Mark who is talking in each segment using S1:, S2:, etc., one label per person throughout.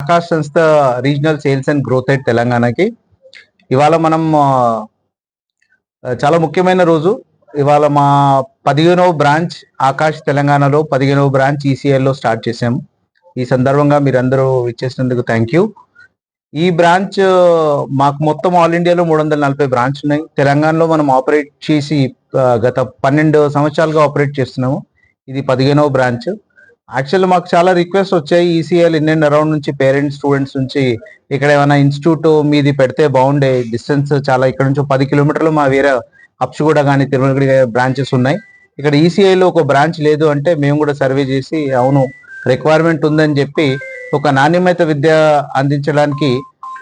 S1: ఆకాష్ సంస్థ regional sales and growth at తెలంగాణకి. ఇవాళ మనం చాలా ముఖ్యమైన రోజు. ఇవాళ మా పదిహేనవ బ్రాంచ్ ఆకాష్ తెలంగాణలో పదిహేనవ బ్రాంచ్ ఈసీఐలో స్టార్ట్ చేసాము ఈ సందర్భంగా మీరందరూ ఇచ్చేసినందుకు థ్యాంక్ యూ. ఈ బ్రాంచ్ మాకు మొత్తం ఆల్ ఇండియాలో మూడు వందల నలభై బ్రాంచ్ ఉన్నాయి. తెలంగాణలో మనం ఆపరేట్ చేసి గత పన్నెండు సంవత్సరాలుగా ఆపరేట్ చేస్తున్నాము. ఇది పదిహేనవ బ్రాంచ్. యాక్చువల్ మాకు చాలా రిక్వెస్ట్ వచ్చాయి. E ECL in and around నుంచి పేరెంట్స్ స్టూడెంట్స్ నుంచి ఇక్కడ ఏమైనా ఇన్స్టిట్యూట్ మీది పెడితే బాగుండే డిస్టెన్స్ చాలా ఇక్కడ నుంచి పది కిలోమీటర్లు మా వేరే అప్సుగూడ కానీ తిరుమలగిరి బ్రాంచెస్ ఉన్నాయి. ఇక్కడ ఈసీఐలో ఒక బ్రాంచ్ లేదు అంటే మేము కూడా సర్వే చేసి అవును రిక్వైర్మెంట్ ఉందని చెప్పి ఒక నాణ్యమైన విద్య అందించడానికి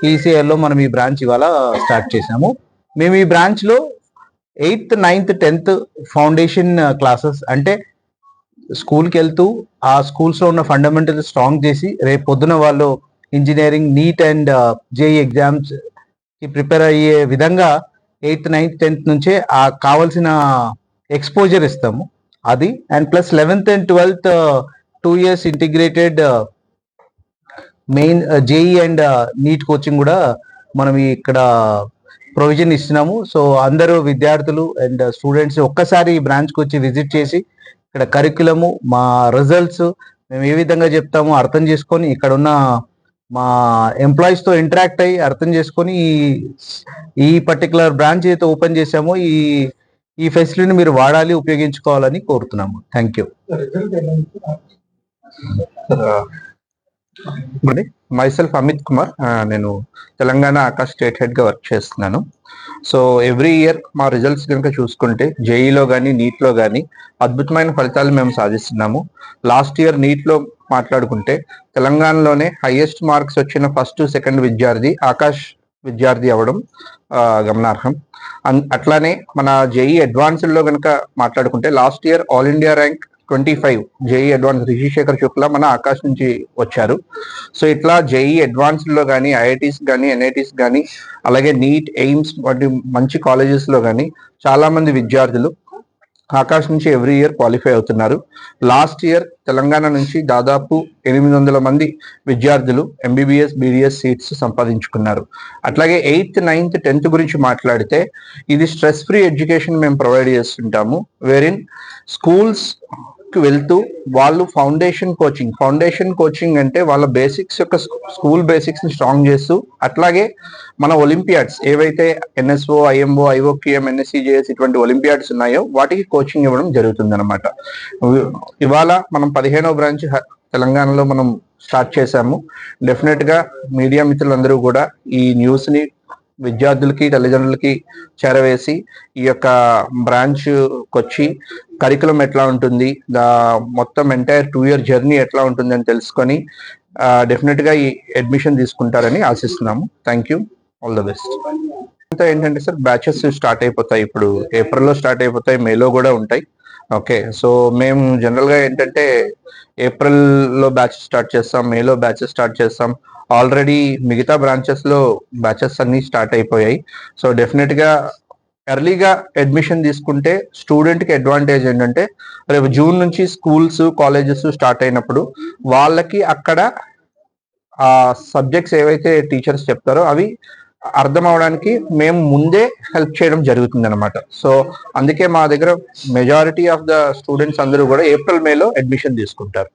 S1: ఈసీఐలో మనం ఈ బ్రాంచ్ ఇవాళ స్టార్ట్ చేసాము మేము ఈ బ్రాంచ్లో eighth ninth tenth foundation classes అంటే స్కూల్కి వెళ్తూ ఆ స్కూల్స్లో ఉన్న ఫండమెంటల్ స్ట్రాంగ్ చేసి రేపు పొద్దున వాళ్ళు ఇంజనీరింగ్ నీట్ అండ్ జేఈ ఎగ్జామ్స్కి ప్రిపేర్ అయ్యే విధంగా ఎయిత్ నైన్త్ టెన్త్ నుంచే ఆ కావాల్సిన ఎక్స్పోజర్ ఇస్తాము. అది and plus eleventh and twelfth two years integrated main JEE and NEET coaching కూడా మనం ఇక్కడ ప్రొవిజన్ ఇస్తున్నాము. సో అందరూ విద్యార్థులు అండ్ స్టూడెంట్స్ ఒక్కసారి ఈ బ్రాంచ్కి వచ్చి విజిట్ చేసి ఇక్కడ కరికులము మా రిజల్ట్స్ మేము ఏ విధంగా చెప్తామో అర్థం చేసుకొని ఇక్కడ ఉన్న మా ఎంప్లాయీస్తో ఇంటరాక్ట్ అయ్యి అర్థం చేసుకొని ఈ ఈ పర్టికులర్ బ్రాంచ్ అయితే ఓపెన్ చేసామో ఈ ఈ ఫెసిలిటీని మీరు వాడాలి ఉపయోగించుకోవాలని కోరుతున్నాము. Thank you.
S2: Myself Amit Kumar. నేను తెలంగాణ ఆకాష్ స్టేట్ హెడ్గా వర్క్ చేస్తున్నాను. సో ఎవ్రీ ఇయర్ మా రిజల్ట్స్ కనుక చూసుకుంటే జేఈలో కానీ నీట్లో కానీ అద్భుతమైన ఫలితాలు మేము సాధిస్తున్నాము. లాస్ట్ ఇయర్ నీట్లో మాట్లాడుకుంటే తెలంగాణలోనే హైయెస్ట్ మార్క్స్ వచ్చిన ఫస్ట్ సెకండ్ విద్యార్థి ఆకాష్ విద్యార్థి అవ్వడం గమనార్హం. అన్- అట్లానే మన జేఈ అడ్వాన్స్డ్లో కనుక మాట్లాడుకుంటే last year all India rank twenty five JEE advance Rishishekhar Shukla మన ఆకాశ్ నుంచి వచ్చారు. సో ఇట్లా జేఈ అడ్వాన్స్లో కానీ ఐఐటీస్ కానీ ఎన్ఐటీస్ కానీ అలాగే నీట్ ఎయిమ్స్ వంటి మంచి కాలేజెస్లో కానీ చాలామంది విద్యార్థులు ఆకాశ్ నుంచి ఎవ్రీ ఇయర్ క్వాలిఫై అవుతున్నారు. లాస్ట్ ఇయర్ తెలంగాణ నుంచి దాదాపు ఎనిమిది వందల మంది విద్యార్థులు ఎంబీబీఎస్ బీడీఎస్ సీట్స్ సంపాదించుకున్నారు. అట్లాగే ఎయిత్ నైన్త్ టెన్త్ గురించి మాట్లాడితే ఇది స్ట్రెస్ ఫ్రీ ఎడ్యుకేషన్ మేము ప్రొవైడ్ చేస్తుంటాము వేరిన్ స్కూల్స్ కి వెళ్తూ వాళ్ళు ఫౌండేషన్ కోచింగ్. ఫౌండేషన్ కోచింగ్ అంటే వాళ్ళ బేసిక్స్ యొక్క స్కూల్ బేసిక్స్ని స్ట్రాంగ్ చేస్తూ అట్లాగే మన ఒలింపియాడ్స్ ఏవైతే ఎన్ఎస్ఓ ఐఎంఓ ఐఓక్యూఎం ఎన్ఎస్సిజేఎస్ ఇటువంటి ఒలింపియాడ్స్ ఉన్నాయో వాటికి కోచింగ్ ఇవ్వడం జరుగుతుంది అనమాట ఇవాళ మనం పదిహేనో బ్రాంచ్ తెలంగాణలో మనం స్టార్ట్ చేశాము. డెఫినెట్గా మీడియా మిత్రులందరూ కూడా ఈ న్యూస్ని విద్యార్థులకి తల్లిదండ్రులకి చేరవేసి ఈ యొక్క బ్రాంచ్ వచ్చి కరికులం ఎట్లా ఉంటుంది దా మొత్తం ఎంటైర్ టూ ఇయర్ జర్నీ ఎట్లా ఉంటుంది అని తెలుసుకొని డెఫినెట్గా ఈ అడ్మిషన్ తీసుకుంటారని ఆశిస్తున్నాము. Thank you all the best అంతా ఏంటంటే సార్ బ్యాచెస్ స్టార్ట్ అయిపోతాయి. ఇప్పుడు ఏప్రిల్లో స్టార్ట్ అయిపోతాయి మేలో కూడా ఉంటాయి. ఓకే. సో మేము జనరల్గా ఏంటంటే ఏప్రిల్లో బ్యాచ్ స్టార్ట్ చేస్తాం మేలో బ్యాచెస్ స్టార్ట్ చేస్తాం. ఆల్రెడీ మిగతా బ్రాంచెస్లో బ్యాచెస్ అన్నీ స్టార్ట్ అయిపోయాయి. సో డెఫినెట్గా ఎర్లీగా అడ్మిషన్ తీసుకుంటే స్టూడెంట్కి అడ్వాంటేజ్ ఏంటంటే రేపు జూన్ నుంచి స్కూల్స్ కాలేజెస్ స్టార్ట్ అయినప్పుడు వాళ్ళకి అక్కడ ఆ సబ్జెక్ట్స్ ఏవైతే టీచర్స్ చెప్తారో అవి అర్థం అవడానికి మేము ముందే హెల్ప్ చేయడం జరుగుతుంది అనమాట సో అందుకే మా దగ్గర మెజారిటీ ఆఫ్ ద స్టూడెంట్స్ అందరూ కూడా ఏప్రిల్ మేలో అడ్మిషన్ తీసుకుంటారు.